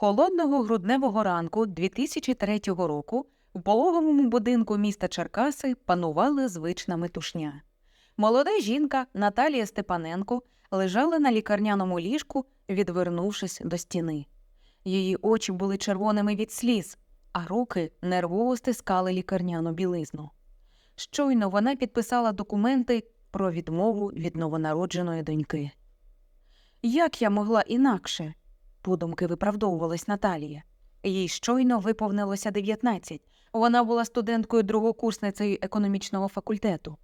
Холодного грудневого ранку 2003 року в пологовому будинку міста Черкаси панувала звична метушня. Молода жінка Наталія Степаненко лежала на лікарняному ліжку, відвернувшись до стіни. Її очі були червоними від сліз, а руки нервово стискали лікарняну білизну. Щойно вона підписала документи про відмову від новонародженої доньки. Як я могла інакше? Подумки виправдовувалась Наталія. Їй щойно виповнилося 19. Вона була студенткою другокурсницею економічного факультету.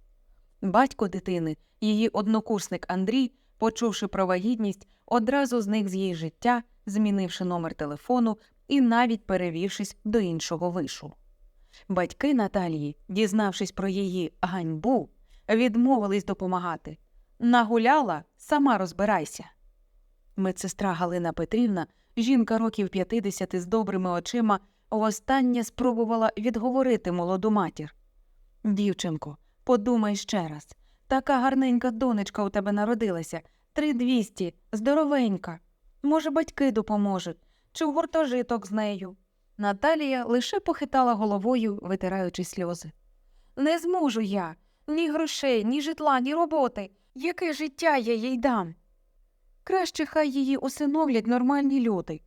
Батько дитини, її однокурсник Андрій, почувши про вагітність, одразу зник з її життя, змінивши номер телефону і навіть перевівшись до іншого вишу. Батьки Наталії, дізнавшись про її ганьбу, відмовились допомагати. Нагуляла, сама розбирайся. Медсестра Галина Петрівна, жінка років 50 з добрими очима, востаннє спробувала відговорити молоду матір. Дівчинко, подумай ще раз. Така гарненька донечка у тебе народилася, три двісті, здоровенька. Може, батьки допоможуть, чи в гуртожиток з нею. Наталія лише похитала головою, витираючи сльози. Не зможу я ні грошей, ні житла, ні роботи. Яке життя я їй дам? Краще хай її усиновлять нормальні люди.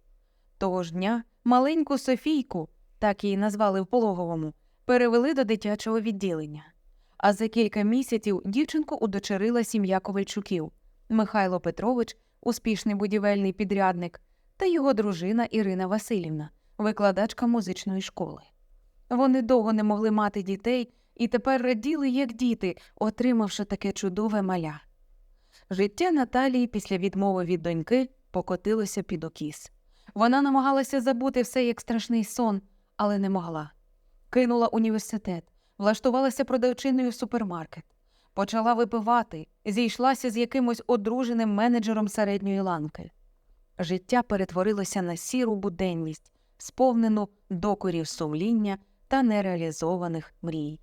Того ж дня маленьку Софійку, так її назвали в пологовому, перевели до дитячого відділення. А за кілька місяців дівчинку удочерила сім'я Ковальчуків Михайло Петрович, успішний будівельний підрядник, та його дружина Ірина Васильівна, викладачка музичної школи. Вони довго не могли мати дітей і тепер раділи, як діти, отримавши таке чудове маля. Життя Наталії після відмови від доньки покотилося під окіс. Вона намагалася забути все як страшний сон, але не могла. Кинула університет, влаштувалася продавчиною в супермаркет, почала випивати, зійшлася з якимось одруженим менеджером середньої ланки. Життя перетворилося на сіру буденність, сповнену докорів сумління та нереалізованих мрій.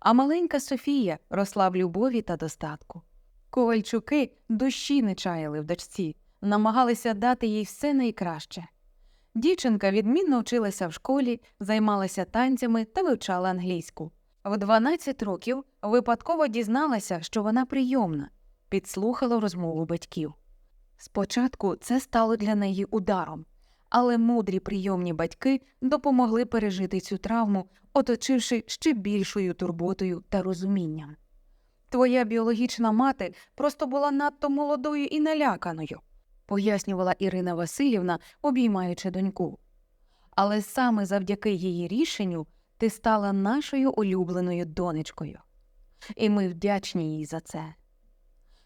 А маленька Софія росла в любові та достатку. Ковальчуки душі не чаяли в дочці, намагалися дати їй все найкраще. Дівчинка відмінно вчилася в школі, займалася танцями та вивчала англійську. В 12 років випадково дізналася, що вона прийомна, підслухала розмову батьків. Спочатку це стало для неї ударом, але мудрі прийомні батьки допомогли пережити цю травму, оточивши ще більшою турботою та розумінням. Твоя біологічна мати просто була надто молодою і наляканою, пояснювала Ірина Васильівна, обіймаючи доньку. Але саме завдяки її рішенню ти стала нашою улюбленою донечкою. І ми вдячні їй за це.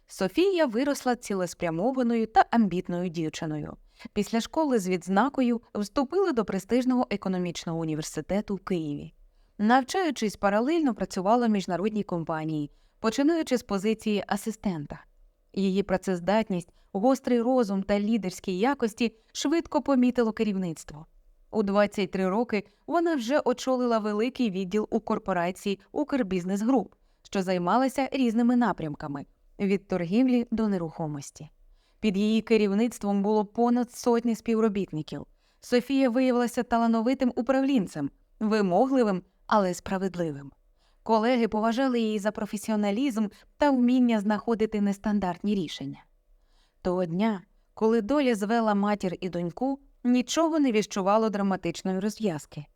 Софія виросла цілеспрямованою та амбітною дівчиною. Після школи з відзнакою вступила до престижного економічного університету в Києві. Навчаючись, паралельно працювала в міжнародній компанії, починаючи з позиції асистента. Її працездатність, гострий розум та лідерські якості швидко помітило керівництво. У 23 роки вона вже очолила великий відділ у корпорації Укрбізнес Груп, що займалася різними напрямками від торгівлі до нерухомості. Під її керівництвом було понад сотні співробітників. Софія виявилася талановитим управлінцем, вимогливим, але справедливим. Колеги поважали її за професіоналізм та вміння знаходити нестандартні рішення. Того дня, коли доля звела матір і доньку, нічого не відчувало драматичної розв'язки.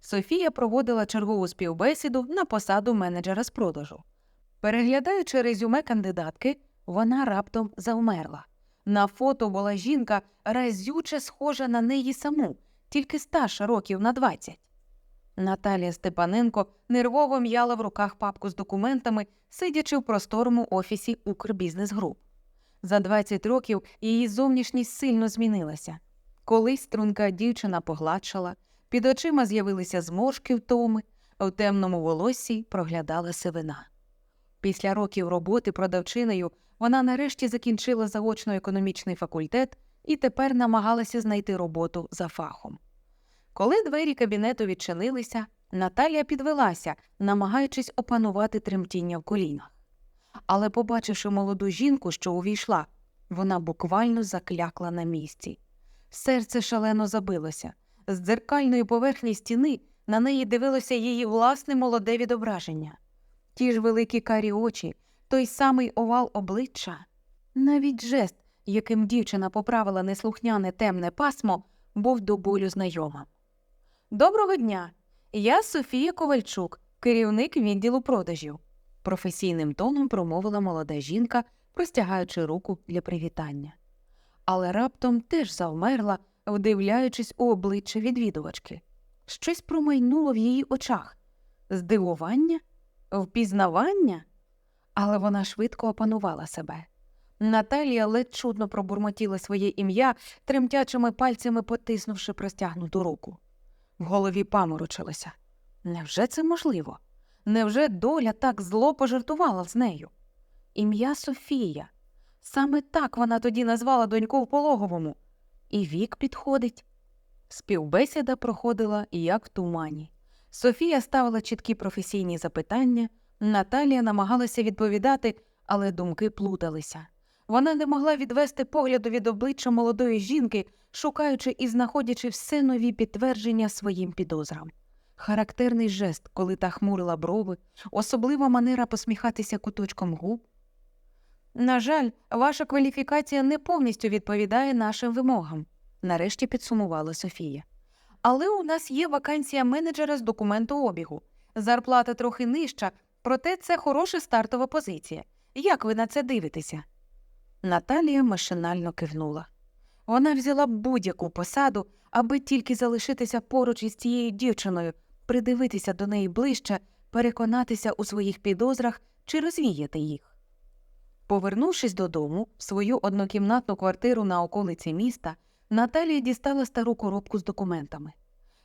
Софія проводила чергову співбесіду на посаду менеджера з продажу. Переглядаючи резюме кандидатки, вона раптом завмерла. На фото була жінка разюче схожа на неї саму, тільки старша років на 20. Наталія Степаненко нервово м'яла в руках папку з документами, сидячи в просторому офісі Укрбізнес-груп. За 20 років її зовнішність сильно змінилася. Колись струнка дівчина погладшала, під очима з'явилися зморшки втоми, в темному волоссі проглядала сивина. Після років роботи продавчиною вона нарешті закінчила заочно-економічний факультет і тепер намагалася знайти роботу за фахом. Коли двері кабінету відчинилися, Наталія підвелася, намагаючись опанувати тремтіння в колінах. Але, побачивши молоду жінку, що увійшла, вона буквально заклякла на місці. серце шалено забилося. З дзеркальної поверхні стіни на неї дивилося її власне молоде відображення. Ті ж великі карі очі, той самий овал обличчя. Навіть жест, яким дівчина поправила неслухняне темне пасмо, був до болю знайомим. Доброго дня! Я Софія Ковальчук, керівник відділу продажів, професійним тоном промовила молода жінка, простягаючи руку для привітання. Але раптом теж завмерла, вдивляючись у обличчя відвідувачки. Щось промайнуло в її очах здивування, впізнавання, але вона швидко опанувала себе. Наталія ледь чудно пробурмотіла своє ім'я, тремтячими пальцями потиснувши простягнуту руку. В голові паморочилося. Невже це можливо? Невже доля так зло пожартувала з нею? Ім'я Софія. Саме так вона тоді назвала доньку в пологовому. І вік підходить. Співбесіда проходила як в тумані. Софія ставила чіткі професійні запитання, Наталія намагалася відповідати, але думки плуталися. Вона не могла відвести погляду від обличчя молодої жінки, шукаючи і знаходячи все нові підтвердження своїм підозрам. Характерний жест, коли та хмурила брови, особлива манера посміхатися куточком губ. На жаль, ваша кваліфікація не повністю відповідає нашим вимогам, нарешті підсумувала Софія. Але у нас є вакансія менеджера з документообігу. Зарплата трохи нижча, проте це хороша стартова позиція. Як ви на це дивитеся? Наталія машинально кивнула. Вона взяла будь-яку посаду, аби тільки залишитися поруч із цією дівчиною, придивитися до неї ближче, переконатися у своїх підозрах чи розвіяти їх. Повернувшись додому в свою однокімнатну квартиру на околиці міста, Наталія дістала стару коробку з документами.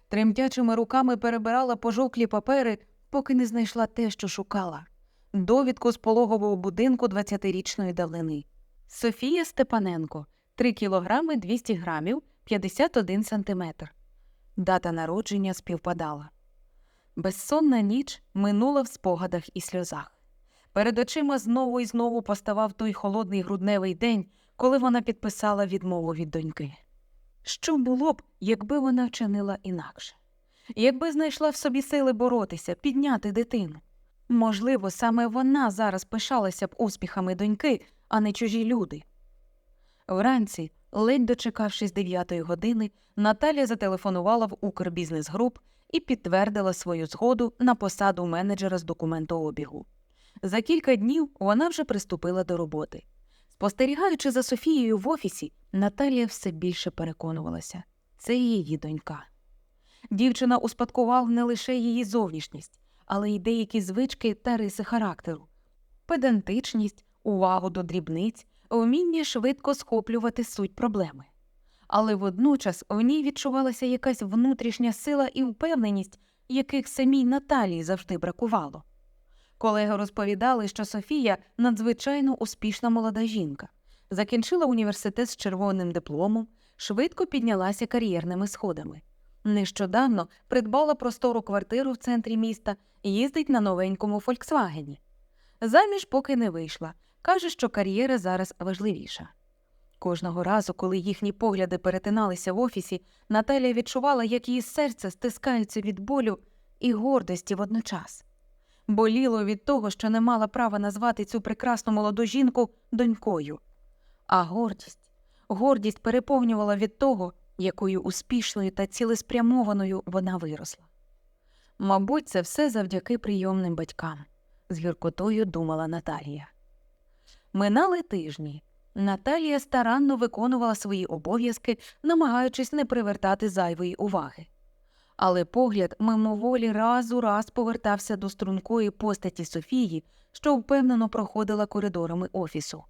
Тремтячими руками перебирала пожовклі папери, поки не знайшла те, що шукала довідку з пологового будинку 20-річної давнини. Софія Степаненко 3 кілограми 200 грамів 51 сантиметр. Дата народження співпадала. Безсонна ніч минула в спогадах і сльозах. Перед очима знову і знову поставав той холодний грудневий день, коли вона підписала відмову від доньки. Що було б, якби вона вчинила інакше? Якби знайшла в собі сили боротися, підняти дитину? Можливо, саме вона зараз пишалася б успіхами доньки, а не чужі люди. Вранці, ледь дочекавшись дев'ятої години, Наталя зателефонувала в Укрбізнес-груп і підтвердила свою згоду на посаду менеджера з документообігу. За кілька днів вона вже приступила до роботи. Спостерігаючи за Софією в офісі, Наталія все більше переконувалася це її донька. Дівчина успадкувала не лише її зовнішність, але й деякі звички та риси характеру, педантичність, увагу до дрібниць, вміння швидко схоплювати суть проблеми. Але водночас в ній відчувалася якась внутрішня сила і впевненість, яких самій Наталії завжди бракувало. Колеги розповідали, що Софія надзвичайно успішна молода жінка, закінчила університет з червоним дипломом, швидко піднялася кар'єрними сходами. Нещодавно придбала простору квартиру в центрі міста їздить на новенькому Фольксвагені. Заміж поки не вийшла, каже, що кар'єра зараз важливіша. Кожного разу, коли їхні погляди перетиналися в офісі, Наталія відчувала, як її серце стискається від болю і гордості водночас. Боліло від того, що не мала права назвати цю прекрасну молоду жінку донькою. А гордість, гордість переповнювала від того, якою успішною та цілеспрямованою вона виросла. Мабуть, це все завдяки прийомним батькам, з гіркотою думала Наталія. Минали тижні. Наталія старанно виконувала свої обов'язки, намагаючись не привертати зайвої уваги. Але погляд мимоволі раз у раз повертався до стрункої постаті Софії, що впевнено проходила коридорами офісу.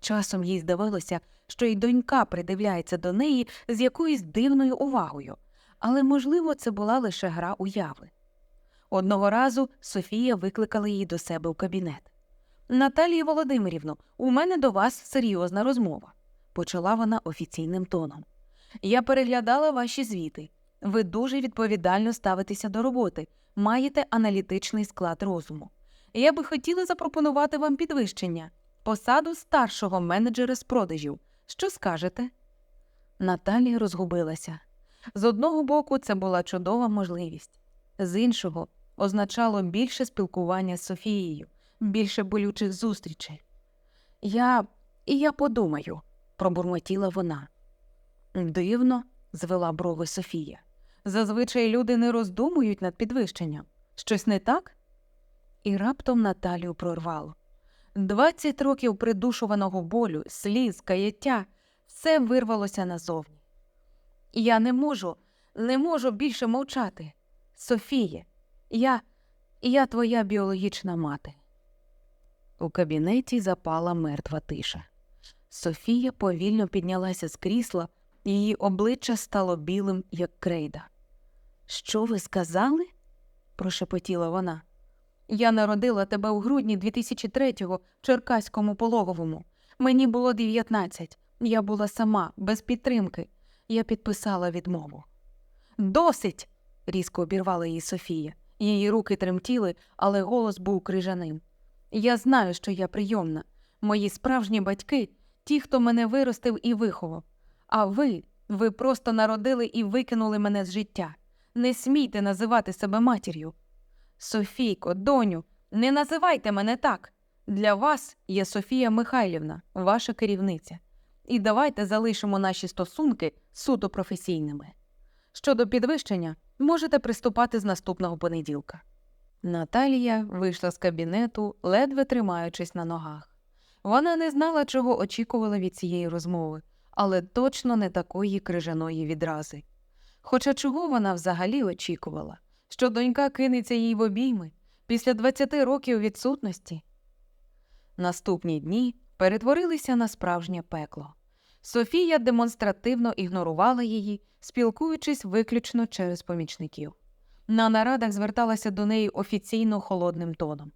Часом їй здавалося, що й донька придивляється до неї з якоюсь дивною увагою, але, можливо, це була лише гра уяви. Одного разу Софія викликала її до себе в кабінет. Наталія Володимирівно, у мене до вас серйозна розмова, почала вона офіційним тоном. Я переглядала ваші звіти. Ви дуже відповідально ставитеся до роботи, маєте аналітичний склад розуму. Я би хотіла запропонувати вам підвищення, посаду старшого менеджера з продажів. Що скажете? Наталія розгубилася. З одного боку, це була чудова можливість, з іншого означало більше спілкування з Софією, більше болючих зустрічей. Я і я подумаю, пробурмотіла вона. Дивно, звела брови Софія. Зазвичай люди не роздумують над підвищенням. Щось не так? І раптом Наталію прорвало. Двадцять років придушуваного болю, сліз, каяття все вирвалося назовні. Я не можу, не можу більше мовчати. Софіє, я, я твоя біологічна мати. У кабінеті запала мертва тиша. Софія повільно піднялася з крісла, її обличчя стало білим, як крейда. Що ви сказали? прошепотіла вона. Я народила тебе у грудні 2003-го в Черкаському пологовому. Мені було 19. Я була сама, без підтримки. Я підписала відмову. Досить. різко обірвала її Софія. Її руки тремтіли, але голос був крижаним. Я знаю, що я прийомна. Мої справжні батьки ті, хто мене виростив і виховав. А ви, ви просто народили і викинули мене з життя. Не смійте називати себе матір'ю. Софійко, доню, не називайте мене так. Для вас є Софія Михайлівна, ваша керівниця. І давайте залишимо наші стосунки суто професійними. Щодо підвищення, можете приступати з наступного понеділка. Наталія вийшла з кабінету, ледве тримаючись на ногах. Вона не знала, чого очікувала від цієї розмови, але точно не такої крижаної відрази. Хоча чого вона взагалі очікувала, що донька кинеться їй в обійми після 20 років відсутності. Наступні дні перетворилися на справжнє пекло. Софія демонстративно ігнорувала її, спілкуючись виключно через помічників. На нарадах зверталася до неї офіційно холодним тоном.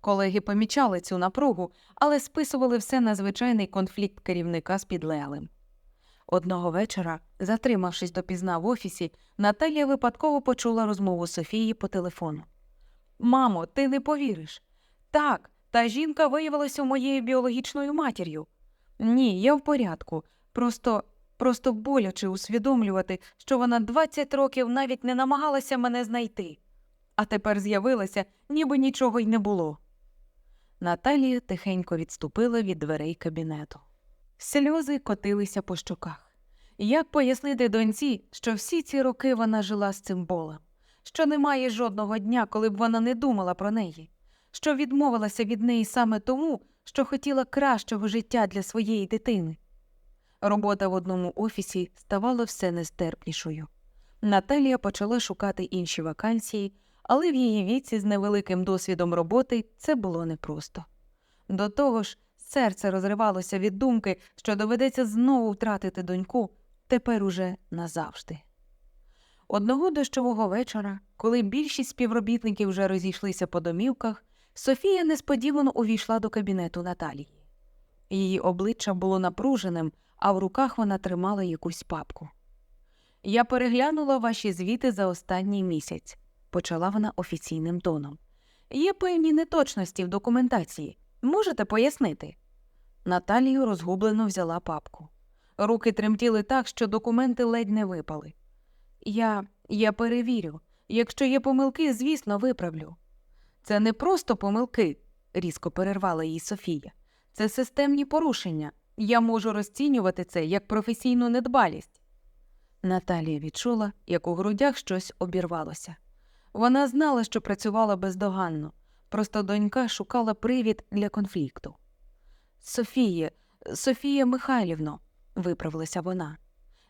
Колеги помічали цю напругу, але списували все на звичайний конфлікт керівника з підлеглим. Одного вечора, затримавшись допізна в офісі, Наталія випадково почула розмову Софії по телефону. Мамо, ти не повіриш. Так, та жінка виявилася моєю біологічною матір'ю. Ні, я в порядку. Просто, просто боляче усвідомлювати, що вона 20 років навіть не намагалася мене знайти. А тепер з'явилася, ніби нічого й не було. Наталія тихенько відступила від дверей кабінету. Сльози котилися по щоках. Як пояснити доньці, що всі ці роки вона жила з цим болем, що немає жодного дня, коли б вона не думала про неї, що відмовилася від неї саме тому, що хотіла кращого життя для своєї дитини. Робота в одному офісі ставала все нестерпнішою. Наталія почала шукати інші вакансії, але в її віці з невеликим досвідом роботи це було непросто. До того ж, серце розривалося від думки, що доведеться знову втратити доньку тепер уже назавжди. Одного дощового вечора, коли більшість співробітників вже розійшлися по домівках, Софія несподівано увійшла до кабінету Наталії. Її обличчя було напруженим, а в руках вона тримала якусь папку. Я переглянула ваші звіти за останній місяць, почала вона офіційним тоном. Є певні неточності в документації. Можете пояснити? Наталію розгублено взяла папку. Руки тремтіли так, що документи ледь не випали. Я, я перевірю. Якщо є помилки, звісно, виправлю. Це не просто помилки, різко перервала її Софія. Це системні порушення. Я можу розцінювати це як професійну недбалість. Наталія відчула, як у грудях щось обірвалося. Вона знала, що працювала бездоганно, просто донька шукала привід для конфлікту. Софіє, Софія Михайлівно, виправилася вона.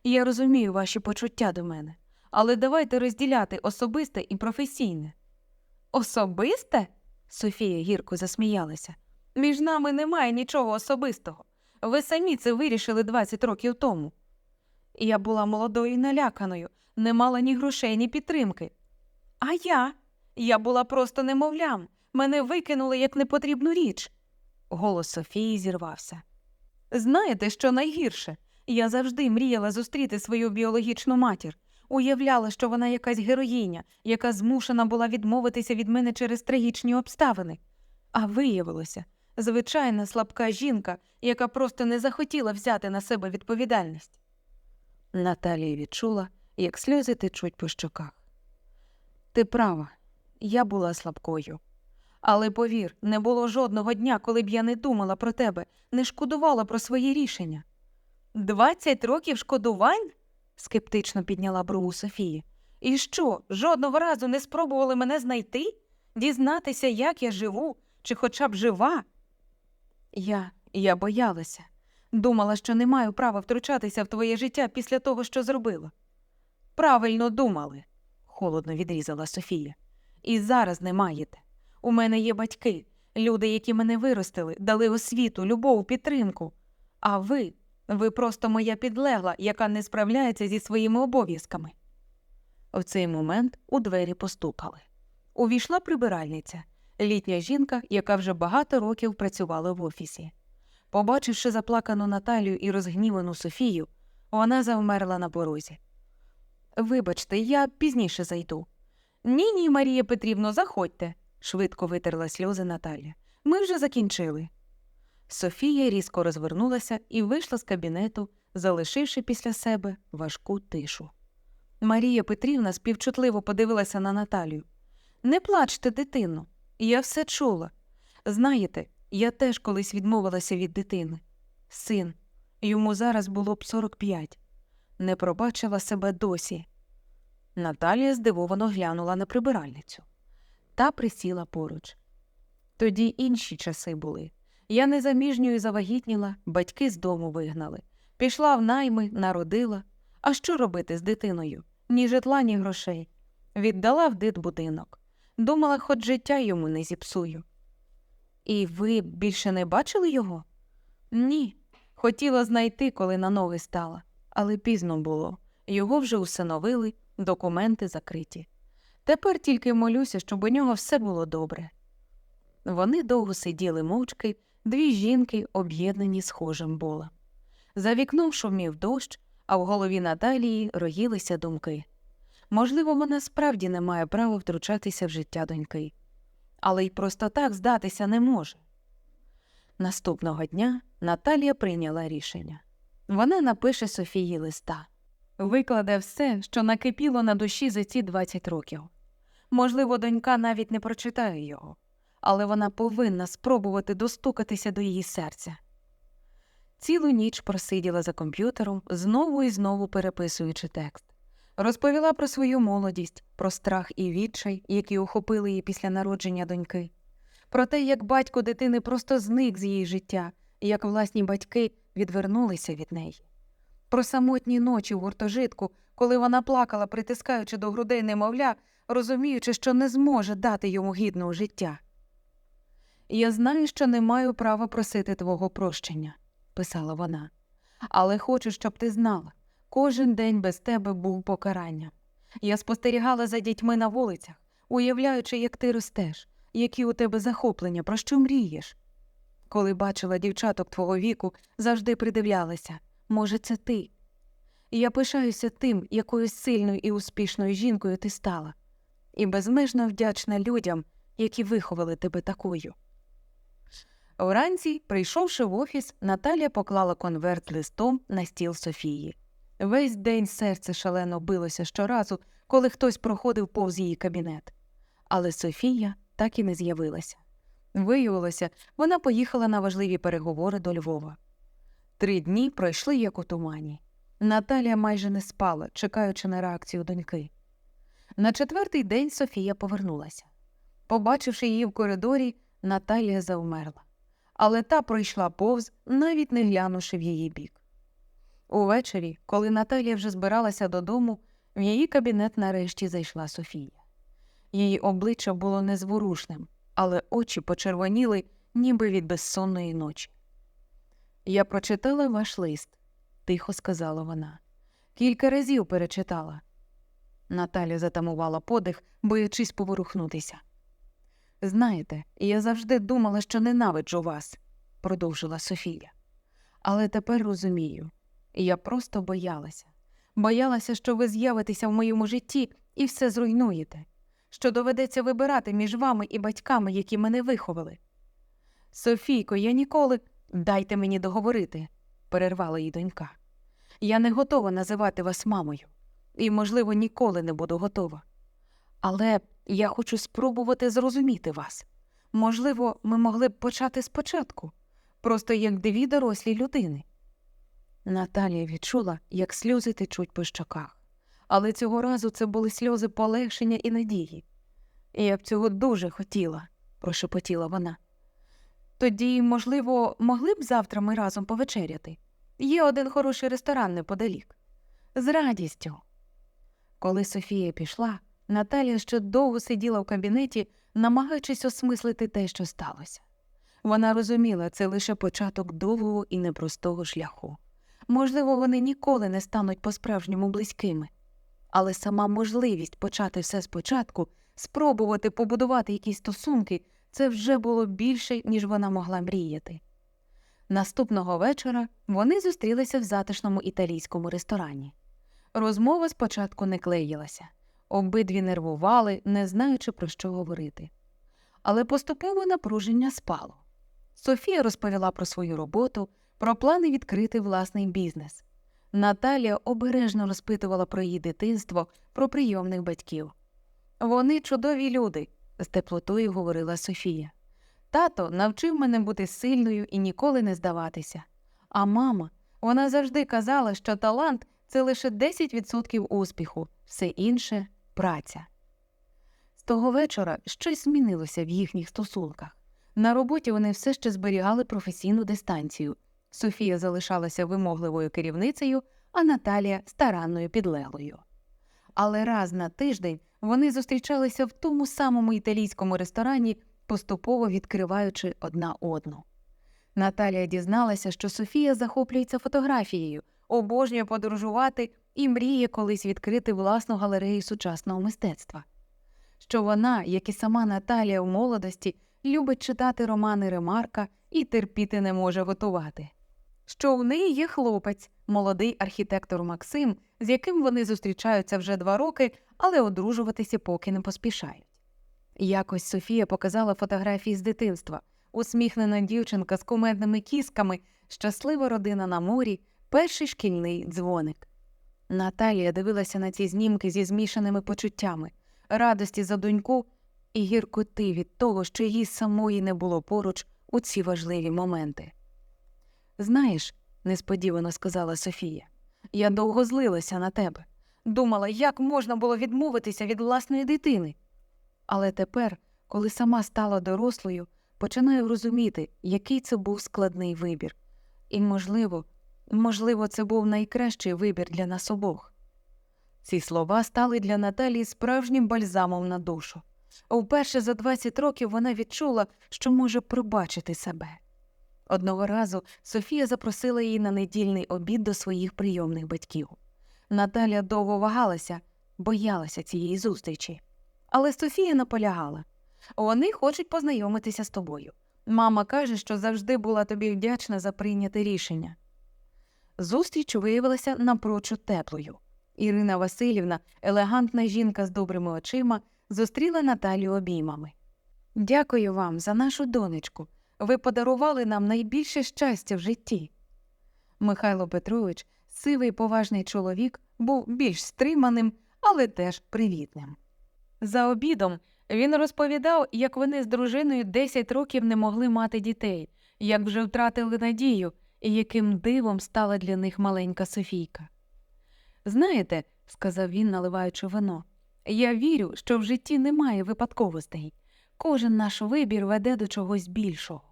Я розумію ваші почуття до мене, але давайте розділяти особисте і професійне. Особисте? Софія гірко засміялася. Між нами немає нічого особистого. Ви самі це вирішили 20 років тому. Я була молодою і наляканою, не мала ні грошей, ні підтримки. А я? Я була просто немовлям. Мене викинули як непотрібну річ. Голос Софії зірвався. Знаєте, що найгірше? Я завжди мріяла зустріти свою біологічну матір. Уявляла, що вона якась героїня, яка змушена була відмовитися від мене через трагічні обставини. А виявилося, звичайна слабка жінка, яка просто не захотіла взяти на себе відповідальність. Наталія відчула, як сльози течуть по щоках. Ти права, я була слабкою. Але повір, не було жодного дня, коли б я не думала про тебе, не шкодувала про свої рішення. Двадцять років шкодувань? скептично підняла брову Софія. І що, жодного разу не спробували мене знайти? Дізнатися, як я живу, чи хоча б жива? Я, я боялася. Думала, що не маю права втручатися в твоє життя після того, що зробила. Правильно думали, холодно відрізала Софія. І зараз не маєте. У мене є батьки, люди, які мене виростили, дали освіту, любов, підтримку. А ви, ви просто моя підлегла, яка не справляється зі своїми обов'язками. В цей момент у двері постукали. Увійшла прибиральниця, літня жінка, яка вже багато років працювала в офісі. Побачивши заплакану Наталію і розгнівану Софію, вона завмерла на порозі. Вибачте, я пізніше зайду. Ні, ні, Марія Петрівно, заходьте, швидко витерла сльози Наталя. Ми вже закінчили. Софія різко розвернулася і вийшла з кабінету, залишивши після себе важку тишу. Марія Петрівна співчутливо подивилася на Наталію. Не плачте, дитино, я все чула. Знаєте, я теж колись відмовилася від дитини. Син, йому зараз було б 45. Не пробачила себе досі. Наталія здивовано глянула на прибиральницю. Та присіла поруч. Тоді інші часи були. Я незаміжньою завагітніла, батьки з дому вигнали. Пішла в найми, народила. А що робити з дитиною? Ні житла, ні грошей. Віддала в дитбудинок. Думала, хоч життя йому не зіпсую. І ви більше не бачили його? Ні. Хотіла знайти, коли на ноги стала, але пізно було. Його вже усиновили, документи закриті. Тепер тільки молюся, щоб у нього все було добре. Вони довго сиділи мовчки, дві жінки, об'єднані схожим болем. За вікном шумів дощ, а в голові Наталії роїлися думки. Можливо, вона справді не має права втручатися в життя доньки, але й просто так здатися не може. Наступного дня Наталія прийняла рішення. Вона напише Софії листа, викладе все, що накипіло на душі за ці 20 років. Можливо, донька навіть не прочитає його, але вона повинна спробувати достукатися до її серця. Цілу ніч просиділа за комп'ютером, знову і знову переписуючи текст. Розповіла про свою молодість, про страх і відчай, які охопили її після народження доньки, про те, як батько дитини просто зник з її життя, і як власні батьки відвернулися від неї. Про самотні ночі в гуртожитку, коли вона плакала, притискаючи до грудей немовля, розуміючи, що не зможе дати йому гідного життя. Я знаю, що не маю права просити твого прощення, писала вона, але хочу, щоб ти знала. Кожен день без тебе був покаранням. Я спостерігала за дітьми на вулицях, уявляючи, як ти ростеш, які у тебе захоплення, про що мрієш. Коли бачила дівчаток твого віку, завжди придивлялася може, це ти. Я пишаюся тим, якою сильною і успішною жінкою ти стала, і безмежно вдячна людям, які виховали тебе такою. Вранці, прийшовши в офіс, Наталя поклала конверт листом на стіл Софії. Весь день серце шалено билося щоразу, коли хтось проходив повз її кабінет. Але Софія так і не з'явилася. Виявилося, вона поїхала на важливі переговори до Львова. Три дні пройшли як у тумані. Наталія майже не спала, чекаючи на реакцію доньки. На четвертий день Софія повернулася. Побачивши її в коридорі, Наталія завмерла. Але та пройшла повз, навіть не глянувши в її бік. Увечері, коли Наталія вже збиралася додому, в її кабінет нарешті зайшла Софія. Її обличчя було незворушним, але очі почервоніли, ніби від безсонної ночі. Я прочитала ваш лист, тихо сказала вона. Кілька разів перечитала. Наталя затамувала подих, боячись поворухнутися. Знаєте, я завжди думала, що ненавиджу вас, продовжила Софія. Але тепер розумію, я просто боялася. Боялася, що ви з'явитеся в моєму житті і все зруйнуєте, що доведеться вибирати між вами і батьками, які мене виховали. Софійко, я ніколи. Дайте мені договорити, перервала її донька. Я не готова називати вас мамою, і, можливо, ніколи не буду готова. Але я хочу спробувати зрозуміти вас. Можливо, ми могли б почати спочатку, просто як дві дорослі людини. Наталія відчула, як сльози течуть по щоках, але цього разу це були сльози полегшення і надії. Я б цього дуже хотіла, прошепотіла вона. Тоді, можливо, могли б завтра ми разом повечеряти? Є один хороший ресторан неподалік. З радістю. Коли Софія пішла, Наталія ще довго сиділа в кабінеті, намагаючись осмислити те, що сталося. Вона розуміла, це лише початок довгого і непростого шляху. Можливо, вони ніколи не стануть по-справжньому близькими, але сама можливість почати все спочатку, спробувати побудувати якісь стосунки, це вже було більше, ніж вона могла мріяти. Наступного вечора вони зустрілися в затишному італійському ресторані. Розмова спочатку не клеїлася, обидві нервували, не знаючи про що говорити. Але поступово напруження спало. Софія розповіла про свою роботу, про плани відкрити власний бізнес. Наталія обережно розпитувала про її дитинство, про прийомних батьків. Вони чудові люди, з теплотою говорила Софія. Тато навчив мене бути сильною і ніколи не здаватися. А мама, вона завжди казала, що талант це лише 10% успіху, все інше праця. З того вечора щось змінилося в їхніх стосунках. На роботі вони все ще зберігали професійну дистанцію. Софія залишалася вимогливою керівницею, а Наталія старанною підлеглою. Але раз на тиждень вони зустрічалися в тому самому італійському ресторані, поступово відкриваючи одна одну. Наталія дізналася, що Софія захоплюється фотографією, обожнює подорожувати і мріє колись відкрити власну галерею сучасного мистецтва. Що вона, як і сама Наталія в молодості, любить читати романи Ремарка і терпіти не може готувати. Що в неї є хлопець, молодий архітектор Максим, з яким вони зустрічаються вже два роки, але одружуватися поки не поспішають. Якось Софія показала фотографії з дитинства, усміхнена дівчинка з кумедними кісками, щаслива родина на морі, перший шкільний дзвоник. Наталія дивилася на ці знімки зі змішаними почуттями, радості за доньку і гіркоти від того, що її самої не було поруч у ці важливі моменти. Знаєш, несподівано сказала Софія, я довго злилася на тебе. Думала, як можна було відмовитися від власної дитини. Але тепер, коли сама стала дорослою, починаю розуміти, який це був складний вибір. І, можливо, можливо, це був найкращий вибір для нас обох. Ці слова стали для Наталії справжнім бальзамом на душу. Вперше за 20 років вона відчула, що може пробачити себе. Одного разу Софія запросила її на недільний обід до своїх прийомних батьків. Наталя довго вагалася, боялася цієї зустрічі. Але Софія наполягала вони хочуть познайомитися з тобою. Мама каже, що завжди була тобі вдячна за прийняте рішення. Зустріч виявилася напрочуд теплою. Ірина Васильівна, елегантна жінка з добрими очима, зустріла Наталію обіймами. Дякую вам за нашу донечку. Ви подарували нам найбільше щастя в житті. Михайло Петрович, сивий поважний чоловік, був більш стриманим, але теж привітним. За обідом він розповідав, як вони з дружиною 10 років не могли мати дітей, як вже втратили надію і яким дивом стала для них маленька Софійка. Знаєте, сказав він, наливаючи вино, я вірю, що в житті немає випадковостей. Кожен наш вибір веде до чогось більшого.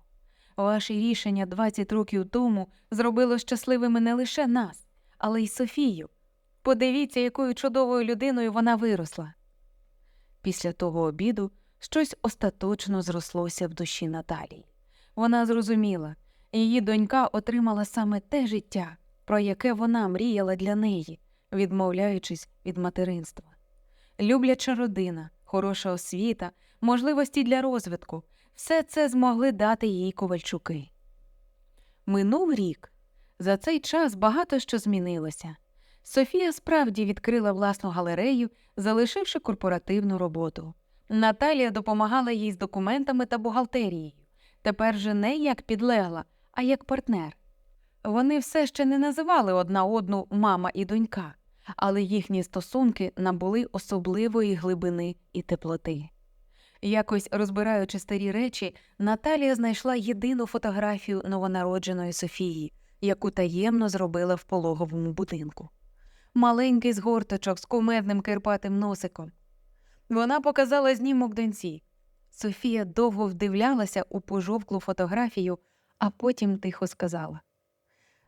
Ваше рішення 20 років тому зробило щасливими не лише нас, але й Софію. Подивіться, якою чудовою людиною вона виросла. Після того обіду щось остаточно зрослося в душі Наталії. Вона зрозуміла, її донька отримала саме те життя, про яке вона мріяла для неї, відмовляючись від материнства. Любляча родина, хороша освіта, можливості для розвитку все це змогли дати їй ковальчуки. Минув рік. За цей час багато що змінилося. Софія справді відкрила власну галерею, залишивши корпоративну роботу. Наталія допомагала їй з документами та бухгалтерією. Тепер же не як підлегла, а як партнер. Вони все ще не називали одна одну мама і донька, але їхні стосунки набули особливої глибини і теплоти. Якось розбираючи старі речі, Наталія знайшла єдину фотографію новонародженої Софії, яку таємно зробила в пологовому будинку. Маленький згорточок з кумедним кирпатим носиком. Вона показала знімок доньці. Софія довго вдивлялася у пожовклу фотографію, а потім тихо сказала: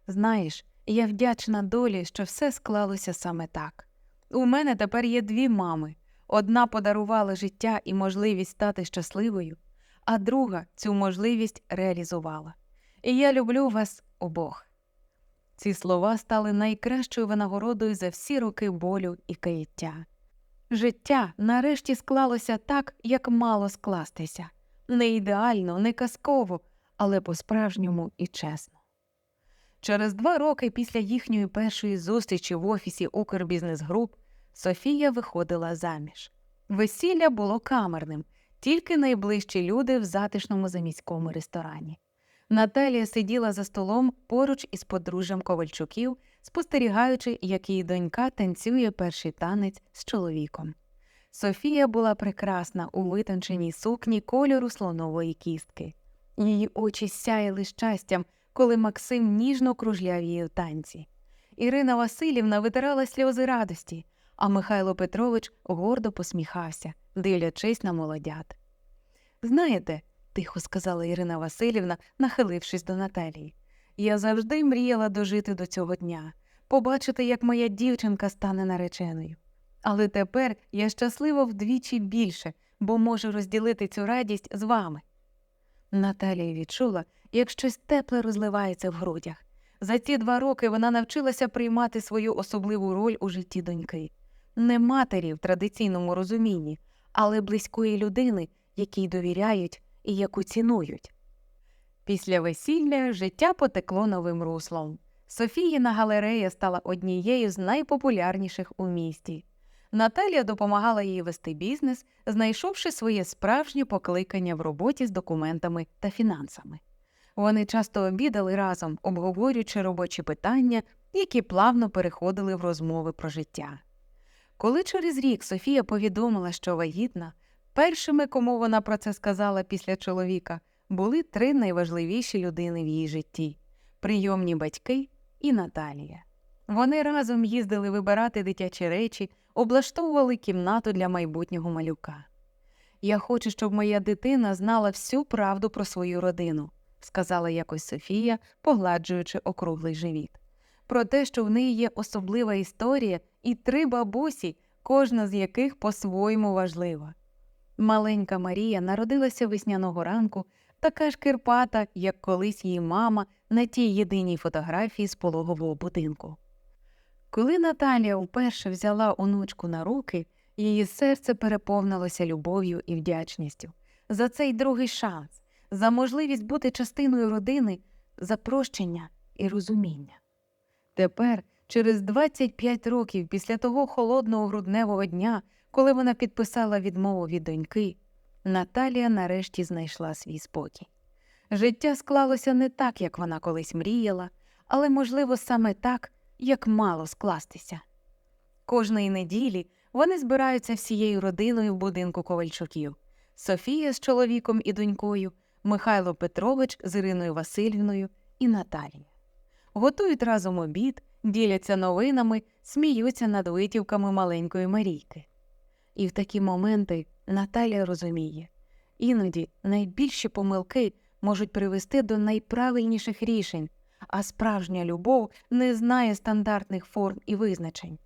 Знаєш, я вдячна долі, що все склалося саме так. У мене тепер є дві мами. Одна подарувала життя і можливість стати щасливою, а друга цю можливість реалізувала. І я люблю вас обох. Ці слова стали найкращою винагородою за всі роки болю і каяття. Життя нарешті склалося так, як мало скластися не ідеально, не казково, але по-справжньому і чесно. Через два роки після їхньої першої зустрічі в офісі Укрбізнес Груп Софія виходила заміж. Весілля було камерним, тільки найближчі люди в затишному заміському ресторані. Наталія сиділа за столом поруч із подружжям Ковальчуків, спостерігаючи, як її донька танцює перший танець з чоловіком. Софія була прекрасна у витонченій сукні кольору слонової кістки. Її очі сяяли щастям, коли Максим ніжно кружляв її в танці. Ірина Васильівна витирала сльози радості, а Михайло Петрович гордо посміхався, дивлячись на молодят. Знаєте, тихо сказала Ірина Васильівна, нахилившись до Наталії, я завжди мріяла дожити до цього дня, побачити, як моя дівчинка стане нареченою. Але тепер я щаслива вдвічі більше, бо можу розділити цю радість з вами. Наталія відчула, як щось тепле розливається в грудях. За ці два роки вона навчилася приймати свою особливу роль у житті доньки, не матері в традиційному розумінні, але близької людини, якій довіряють і яку цінують. Після весілля життя потекло новим руслом. Софіїна галерея стала однією з найпопулярніших у місті. Наталія допомагала їй вести бізнес, знайшовши своє справжнє покликання в роботі з документами та фінансами. Вони часто обідали разом, обговорюючи робочі питання, які плавно переходили в розмови про життя. Коли через рік Софія повідомила, що вагітна, першими, кому вона про це сказала після чоловіка, були три найважливіші людини в її житті прийомні батьки і Наталія. Вони разом їздили вибирати дитячі речі, облаштовували кімнату для майбутнього малюка. Я хочу, щоб моя дитина знала всю правду про свою родину, сказала якось Софія, погладжуючи округлий живіт. Про те, що в неї є особлива історія і три бабусі, кожна з яких по-своєму важлива. Маленька Марія народилася весняного ранку, така ж кирпата, як колись її мама на тій єдиній фотографії з пологового будинку. Коли Наталія вперше взяла онучку на руки, її серце переповнилося любов'ю і вдячністю за цей другий шанс, за можливість бути частиною родини, за прощення і розуміння. Тепер, через 25 років після того холодного грудневого дня, коли вона підписала відмову від доньки, Наталія нарешті знайшла свій спокій. Життя склалося не так, як вона колись мріяла, але, можливо, саме так, як мало скластися. Кожної неділі вони збираються всією родиною в будинку Ковальчуків Софія з чоловіком і донькою, Михайло Петрович з Іриною Васильівною і Наталія. Готують разом обід, діляться новинами, сміються над витівками маленької Марійки. І в такі моменти Наталія розуміє іноді найбільші помилки можуть привести до найправильніших рішень, а справжня любов не знає стандартних форм і визначень.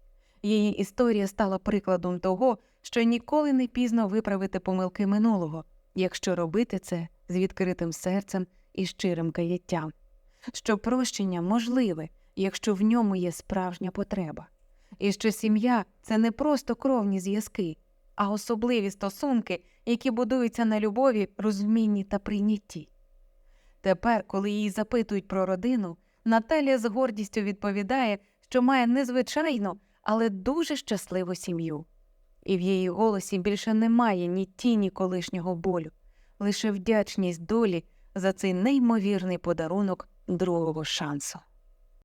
Її історія стала прикладом того, що ніколи не пізно виправити помилки минулого, якщо робити це з відкритим серцем і щирим каяттям, що прощення можливе, якщо в ньому є справжня потреба, і що сім'я це не просто кровні зв'язки, а особливі стосунки, які будуються на любові, розумінні та прийнятті. Тепер, коли її запитують про родину, Наталія з гордістю відповідає, що має незвичайну, але дуже щасливу сім'ю. І в її голосі більше немає ні тіні колишнього болю, лише вдячність долі за цей неймовірний подарунок другого шансу.